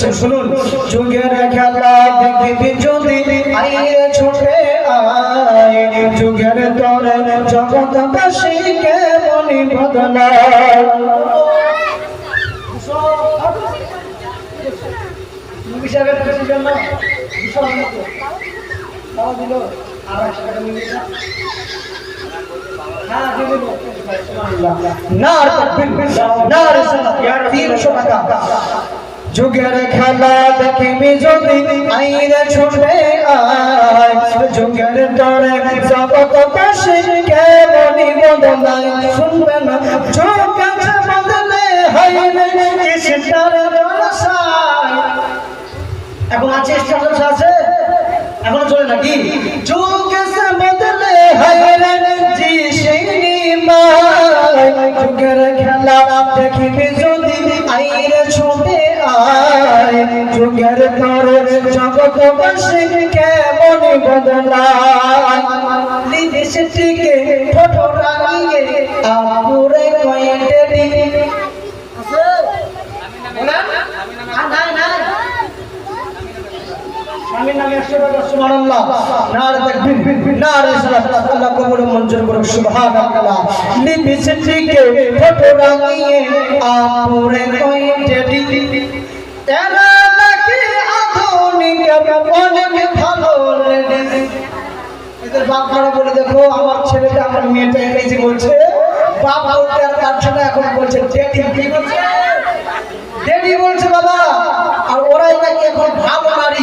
বলছেন শুনুন যুগের খেলা দেখিবি যদি আইরে ছুটে আয় যুগের তরে জগৎবাসীকে মনি বদলায় তিনশো টাকা যুগের খেলা দেখিবি যদি আইরে ছুটে আয়। যুগের তরে জগৎ পাশে কে বনি বদলায়। শুনবে না, যুগ আছে বদলে হাইরে ইস্টার এখন আছে ইস্টার আছে? এখন চলে নাকি? যুগ আছে বদলে হাইরে জি সেই নিমায় যুগের খেলা দেখিবি যদি আইরে ছুটে যুগের তরে জগৎ বাসী কেমন বদলায়? আমার ছেলেটা, আমার মেয়েটা বলছে। এখন বলছে বলছে? বলছে, বাবা, আর ওরাই নাকি এখন ভালো নারী।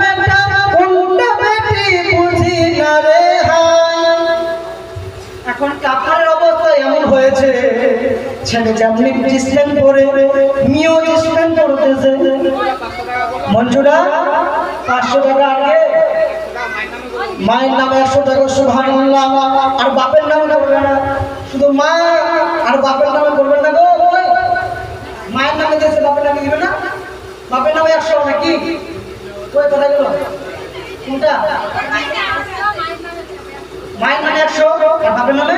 ছেলে ডিসপ্লেন করে মেয়েও ডিসপ্লেন করতেছে মঞ্জুরা, পাঁচশো টাকা আগে। মায়ের নামে একশো টাকা, সুবহানাল্লাহ। আর বাপের নামে করবে না। শুধু মা আর বাপের নামে করবেন না গো। মায়ের নামে দিয়েছে বাপের নামে দিবে না। বাপের নামে একশো নাকি? ওই কথা গেল? কোনটা? মায়ের নামে একশো, আর বাপের নামে?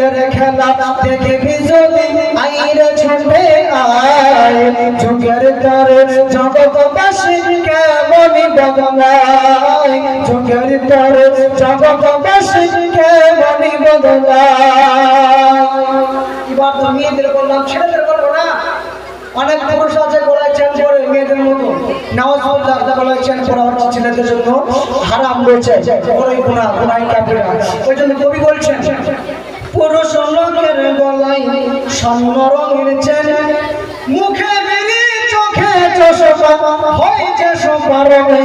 সুগের খেলা দেখবি যদি? আইরে ছুটে আয়। যুগের তরে জগৎবাসী কেমনি বদলায়? যুগের তরে জগৎবাসী কেমনি বদলায়? এবার তো মেয়েদের বললাম ছেলেদের বলব না। অনেক পুরুষ আছে গলায় চেন করে মেয়েদের মতো। নামাজ পড়তে গলায় চেন হচ্ছে ছেলেদের জন্য। হারাম রয়েছে। ওই জন্য কবি বলছেন পুরুষ লোকের গলায় স্বর্ণ রঙের চেন। মুখে বেরি চোখে চশমা, হয় যে সপারমে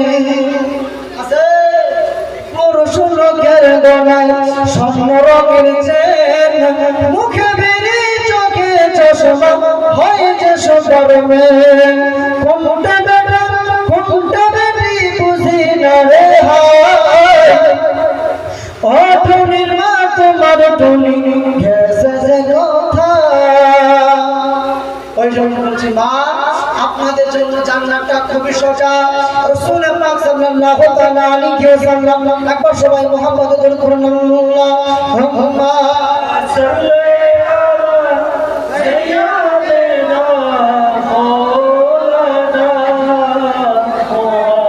আছে? পুরুষ লোকের গলায় স্বর্ণ রঙের চেন। মুখে বেরি চোখে চশমা, হয় কোনটা বেটি বুঝি না রে হায়। মা তুমি গেছে যে কথা। ওই জন্য বলছি, মা, আপনাদের জন্য জান্নাতটা খুবই সোজা। রাসূল পাক সাল্লাল্লাহু তাআলা আলাইহি ওয়াসাল্লাম একবার সবাই মুহাম্মদ দরুদ করুন আল্লাহুম্মা সাল্লি আলা সাইয়্যিদিনা মাওলানা মুহাম্মদ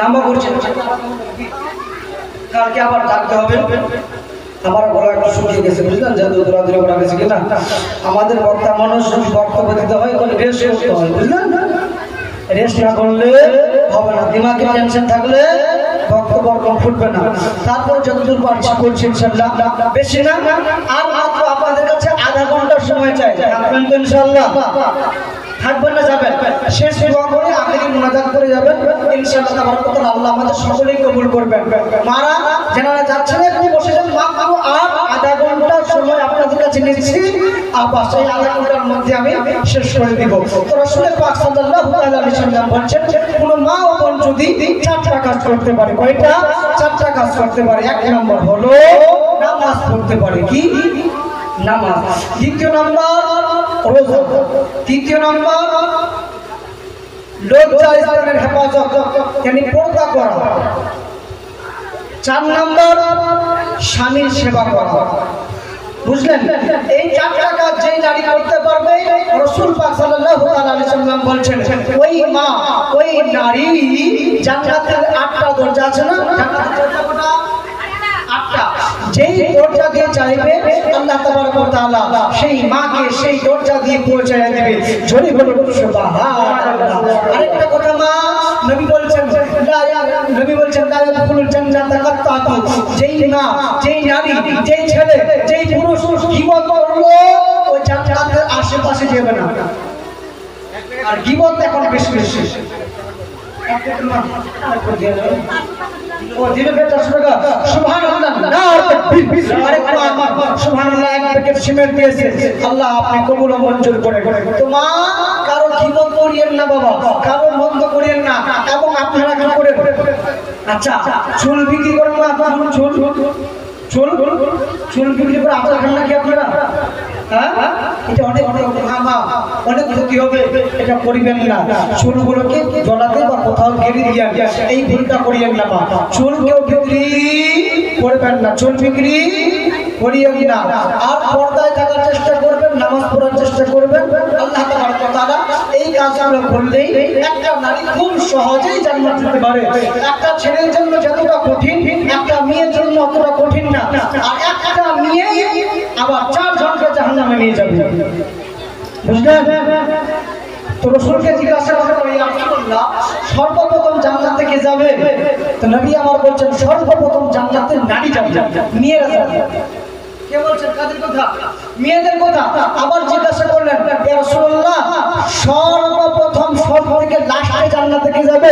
নাম্বার করছেন কালকে আবার আমার গলা একটু শুকিয়ে গেছে, বুঝলেন? যেহেতু দৌড়াদৌড়ি করা গেছে কিনা? আমাদের বক্তা মানুষ বক্তব্য দিতে হয় কোনো রেস্ট করতে হয়, বুঝলেন? রেস্ট না করলে হবে না। দিমাগে টেনশন থাকলে বক্তব্য ফুটবে না। তারপর বেশি না, আর কাছে আধা ঘণ্টার সময় চাই। থাকবেন ইনশাল্লাহ। থাকবেন না যাবেন। শেষ দোয়া করে আখেরি মোনাজাত করে যাবেন। ইনশাআল্লাহ তাবারক তাআলা আল্লাহ আমাদের সকলেই কবুল করবেন। মারা যারা যাচ্ছেন, একটু বসে যান। মাত্র আর আধা ঘণ্টা সময় আপনাদের কাছে নিচ্ছি। আবার সেই আধা ঘণ্টার মধ্যে আমি শেষ করে দিব। তো রাসূল পাক সাল্লাল্লাহু আলাইহি ওয়াসাল্লাম বলছেন, কোন মা ও বোন যদি চারটা কাজ করতে পারে, কয়টা? চারটা কাজ করতে পারে। এক নম্বর হলো নামাজ পড়তে পারে। কি? নামাজ। দ্বিতীয় নম্বর তৃতীয় নম্বর, লজ্জা স্থানের হেফাজত পর্দা করা চার নম্বর, স্বামীর সেবা করা বুঝলেন? এই চারটা কাজ যেই নারী করতে পারবে, রসুল বলছেন, ওই মা, ওই নারী জান্নাতের আটটা দরজা আছে না? জান্নাতের যেই দরজা দিয়ে চাইবে, আল্লাহ তাবারক ওয়া তাআলা সেই মাকে সেই দরজা দিয়ে পৌঁছায় দিবে। জোরে বলুন, সুবহানাল্লাহ। আরেকটা কথা মা, নবী বলছেন, লা ইয়া- নবী বলছেন, লা ইয়াদখুলুল জান্নাতা কাত্তাতু যেই মা, যেই নারী, যেই ছেলে, যেই পুরুষ, গীবত করল, ওই জান্নাতের আশেপাশে যাবে না। আর গীবত এখন বেশি বেশি। আল্লাহ, আপনি কবুল মঞ্জুর করে তো মা, কারও জীবন করিয়েন না বাবা। কারও মন্দ করিয়েন না। এবং আপনারা কি করে আচ্ছা চুল বিক্রি করেন না আপনার? চুল চুল চুল বিক্রি করে আপনার খান নাকি আপনারা? হ্যাঁ এটা অনেক মা অনেক ক্ষতি হবে, এটা করিবেন না। চুলগুলোকে জলাতে বা কোথাও ঘিরে দিয়ে এই ভুলটা করিয়েন না মা। চুল কেউ বিক্রি করবেন না চুল বিক্রি করিয়েন না। আর পর্দায় থাকার চেষ্টা করবেন, নামাজ পড়ার চেষ্টা করবেন, আল্লাহ তাআলার করলেই একটা নারী খুব সহজেই পারে। একটা ছেলের জন্য যতটা কঠিন, একটা মেয়ের জন্য অতটা আর একটা আবার জিজ্ঞাসা সর্বপ্রথম জান্নাতে কে যাবে? তো নবী আমার বলছেন, সর্বপ্রথম জান্নাতে নারী যাবে, মেয়েরা যাবে। কে বলছেন? কাদের কথা? মেয়েদের কথা আবার জিজ্ঞাসা করলেন সর্বপ্রথম সব থেকে লাস্টে জান্নাতে কি যাবে?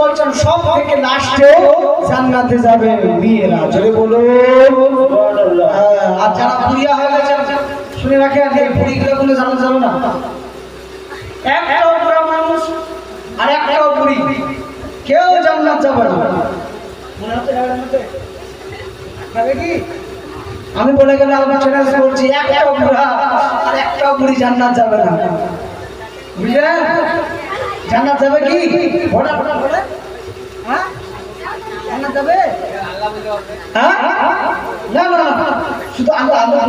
বলছেন সব থেকে লাস্টেও জান্নাতে যাবে মেয়েরা। জোরে হ্যাঁ, আর যারা বুড়িয়া হয়ে গেছেন শুনে রাখেন এই বুড়িগুলো কোনো জানা যাবে না? মানুষ আর কেউ জান্নাত যাবে না। মনে হচ্ছে কি আমি বলে গেলে আমি চ্যালেঞ্জ করছি একটাও বুড়া আর একটাও বুড়ি জান্নাত যাবে না। বুঝলেন? জান্নাত যাবে কি? ভোটা ভোটা ভোটা হ্যাঁ? জান্নাত হ্যাঁ? না না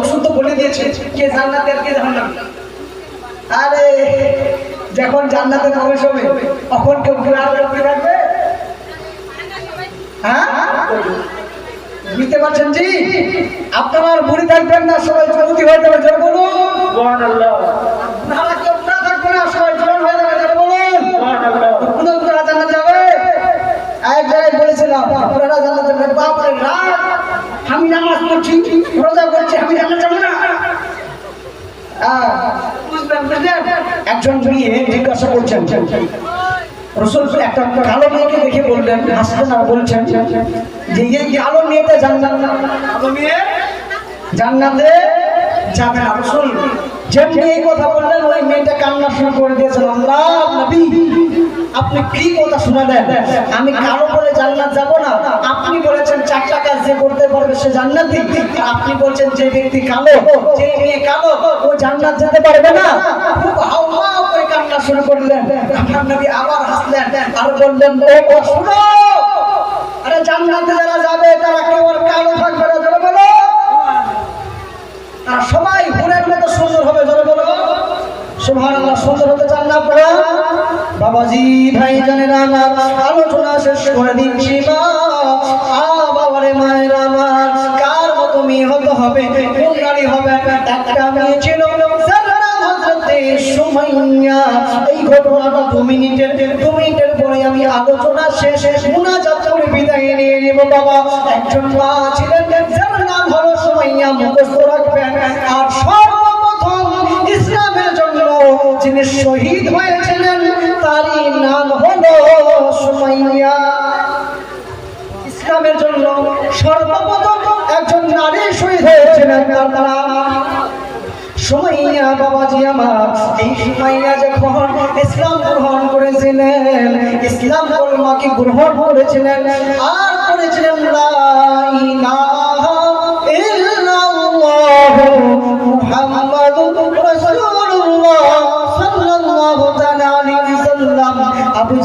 শুধু বলে দিয়েছে, কে আর কে আরে, যখন জান্নাতে প্রবেশ হবে, তখন কেউ বুড়া রাখবে হ্যাঁ? বুঝতে পারছেন জি? আপনারা আর বুড়ি থাকবেন না সবাই যুবতী হয়ে যাবে জোর বলুন। আপনারা কেউ বুড়া থাকবে না সবাই জোয়ান হয়ে যাবে বলুন। কোনো জানা যাবে এক জায়গায় বলেছিলাম বুড়ারা জানা যাবে বাপরে রাত আমি নামাজ পড়ছি রোজা করছি আমি জানা যাব না। বুঝলেন বুঝলেন? একজন মেয়ে জিজ্ঞাসা করছেন রসুল একটা কালো মেয়েকে দেখে বললেন হাসলেন আর বলছেন যে এই কালো মেয়েটা জান্নাত কালো মেয়ে? জান্নাতে যাবে না। রসুল যেমনি এই কথা বললেন ওই মেয়েটা কান্না শুরু করে দিয়েছেন আল্লাহ নবী আপনি কি কথা শোনালেন? আমি কারও করে জান্নাত যাব না আপনি বলেছেন চারটা কাজ যে করতে পারবে সে জান্নাতি আপনি বলছেন যে ব্যক্তি কালো, যে মেয়ে কালো, ও জান্নাত যেতে পারবে না। খুব হাওয়া করে কান্না শুরু করলেন। নবী আবার হাসলেন আর বললেন, ও শুনো। আরে যারা যাবে, তারা কালো থাকবে না বলো। তারা সবাই হুরের মতো সুন্দর হবে ধরে বলো। সুভান আল্লাহ সুন্দর হতে চান না আপনারা? বাবাজি ভাই জানেন আলোচনা শেষ করে দিচ্ছি মা বাবারে মায়ের আমার, কার মতো মেয়ে হতে হবে? কোন নারী হবে? একটা মেয়ে ছিল সুমাইয়া। এই ঘটনাটা দু মিনিটের দু মিনিটের পরে আমি আলোচনা শেষ, মুনাজাত করে বিদায় নিয়ে নেব বাবা। একজন মা ইসলামের জন্য যিনি শহীদ হয়েছিলেন, তারই নাম হলো সুমাইয়া। জন্য সর্বপ্রথম একজন নারী শহীদ হয়েছিলেন তার দ্বারা। সুমাইয়া বাবাজি আমার, এই সুমাইয়া যখন ইসলাম গ্রহণ করেছিলেন, ইসলাম কলমাকে গ্রহণ করেছিলেন, আর করেছিলেন লা